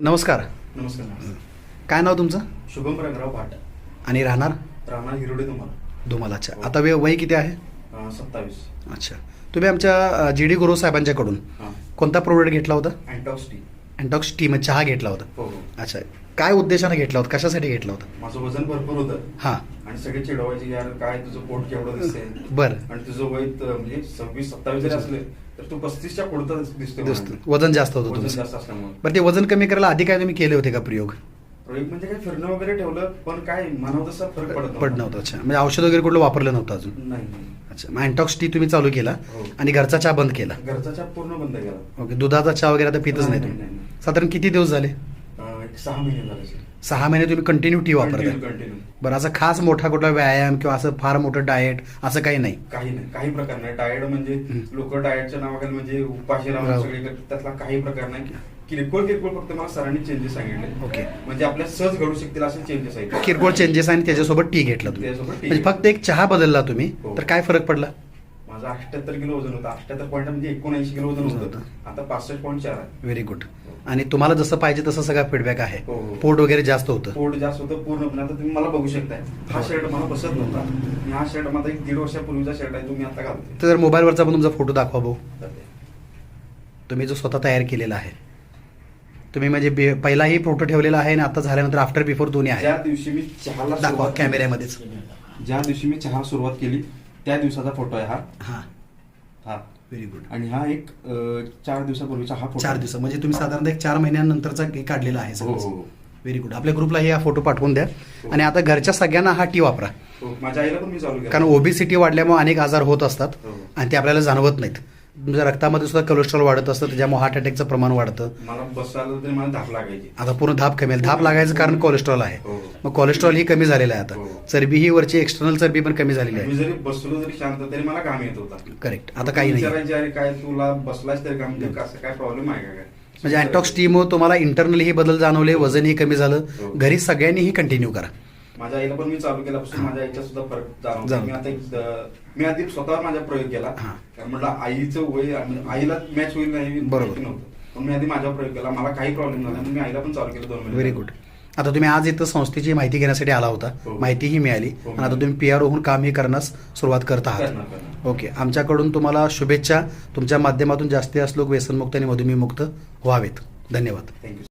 नमस्कार. नमस्कार. काय नाव तुमचं? शुभम रंगराव भाट. आणि राहणार? राहणार हिरोडे तुम्हाला. धुमालाच्या. आता वे वय किती आहे? अं, सत्तावीस. अच्छा. तुम्ही आमच्या जी डी गुरु साहेबांच्याकडून हां. कोणता प्रोडक्ट घेतला होता? अँटॉक्स टी अँटॉक्स टी चहा घेतला होता. हो हो. अच्छा. काय उद्देशाने घेतला होता? कशासाठी घेतला होता? माझं वजन भरपूर होतं. हां. आणि सगळे चिडवायचे यार काय तुझं पोट केवढं दिसतंय? बरं. आणि तुझं वय त- म्हणजे सव्वीस सत्तावीस जरी असले तर तू पस्तीसच्या पुढचं दिसतोय दिसतं. वजन जास्त होतं वजन तुमचं. जास्त असल्यामुळे. बरं ते वजन कमी करायला आधी काय तुम्ही केले होते का प्रयोग? प्रयोग म्हणजे काय फिरणं वगैरे ठेवलं पण काय मनावर तसा फरक पडत पड नव्हतं. अच्छा. म्हणजे औषध वगैरे कुठलं वापरलं नव्हतं अजून? नाही. अच्छा. मग अँटॉक्स टी तुम्ही चालू केला हो. आणि घरचा चहा बंद केला. घरचा चहा पूर्ण बंद केला. ओके. दुधाचा चहा वगैरे आता पितच नाही नाही, तुम्ही. नाही, नाही. साधारण किती दिवस झाले? सहा महिने झाले सर सहा महिने तुम्ही कंटिन्यू टी वापरताय कंटिन्यू बरं असं खास मोठा कुठला व्यायाम किंवा असं फार मोठं डाएट असं काही नाही काही नाही काही प्रकार नाही डाएट म्हणजे. लोक डाएटच्या नावाखाली म्हणजे उपाशी राहून राहू. सगळे करतात. त्यातला काही प्रकार नाही किरकोळ किरकोळ फक्त मला सरांनी चेंजेस सांगितले ओके. म्हणजे आपल्या सहज घडू शकतील असे चेंजेस आहेत किरकोळ चेंजेस आणि त्याच्यासोबत टी घेतला तुम्ही त्याच्यासोबत tea म्हणजे फक्त एक चहा बदलला तुम्ही हो. तर काय फरक पडला माझं अठ्याहत्तर किलो वजन होतं. अठ्याहत्तर पॉईंट म्हणजे एकोणऐंशी किलो वजन होतं. आता पासष्ट पॉईंट चार आहे. व्हेरी गुड आणि तुम्हाला जसं पाहिजे तसं सगळा फीडबॅक आहे. हो, हो. पोट वगैरे जास्त होतं. पोट जास्त होतं पूर्णपणे. आता तुम्ही मला बघू शकताय. हा शर्ट मला बसत नव्हता. आणि हा शर्ट माझा एक दीड वर्षापूर्वीचा शर्ट आहे तुम्ही आता घालते तर मोबाईलवरचा पण तुमचा फोटो दाखवा भाऊ. तुम्ही जो स्वतः तयार केलेला आहे. तुम्ही म्हणजे बे- पहिलाही फोटो ठेवलेला आहे आणि आता झाल्यानंतर आफ्टर बिफोर दोन्ही आहे. ज्या दिवशी मी चहाला दाखवा सुरुवात केली- कॅमेऱ्यामध्येच ज्या दिवशी मी चहा सुरुवात केली त्या दिवसाचा फोटो आहे हा. हां. हा. व्हेरी गुड आणि हा एक अं, चार दिवसापूर्वीचा हा फोटो चार दिवस म्हणजे तुम्ही साधारणतः एक चार महिन्यानंतरचा हे काढलेला आहे हो, हो, हो. व्हेरी गुड आपल्या ग्रुपलाही हा फोटो पाठवून द्या. आणि आता घरच्या सगळ्यांना हा टी वापरा. हो, माझ्या आईला पण मी चालू केला. कारण ओबेसिटी वाढल्यामुळे अनेक आजार होत असतात हो. आणि ते आपल्याला जाणवत नाहीत. तुमच्या रक्तामध्ये सुद्धा कोलेस्ट्रॉल वाढत असतं त्याच्यामुळे हार्ट अटॅकचं प्रमाण वाढतं. मला बसायला तरी मला धाप लागायची. आता पूर्ण धाप कमी धाप लागायचं कारण कोलेस्ट्रॉल आहे. हो. मग कोलेस्ट्रॉल ही कमी झालेलं आहे हो. आता चरबी ही वरची एक्सटर्नल चरबी पण कमी झालेली मी आहे जरी बसलो जरी शांत तरी मला घाम येत होता. करेक्ट आता काही नाही. विचारायचे अरे काय तुला बसलाच तरी काम म्हणजे काय प्रॉब्लेम आहे का काय? म्हणजे अँटॉक्स टीमुळे तुम्हाला इंटरनली हे बदल जाणवले वजनही कमी झालं. हो. घरी सगळ्यांनीही कंटिन्यू करा. माझ्या आईला पण मी चालू केल्यापासून माझ्या आईचा सुद्धा फरक जाणवतो. मी आता एक, मी आधी स्वतःवर माझा प्रयोग केला. हा. कारण म्हटलं आईचं वय आणि आईला मॅच होईल नाही बरोबर. माहिती नव्हतं. पण मी आधी माझा प्रयोग केला. मला काही प्रॉब्लेम झाला म्हणून मी आईला पण चालू केलं दोन महिने व्हेरी गुड आता तुम्ही आज इथं संस्थेची माहिती घेण्यासाठी आला होता. हो. माहितीही मिळाली. हो. आणि आता तुम्ही पी आर होऊन कामही करण्यास सुरुवात करत आहात. करणार. ओके. आमच्याकडून तुम्हाला शुभेच्छा. तुमच्या माध्यमातून जास्तीत जास्त लोक व्यसनमुक्त आणि मधुमेहमुक्त व्हावेत. धन्यवाद. थँक्यू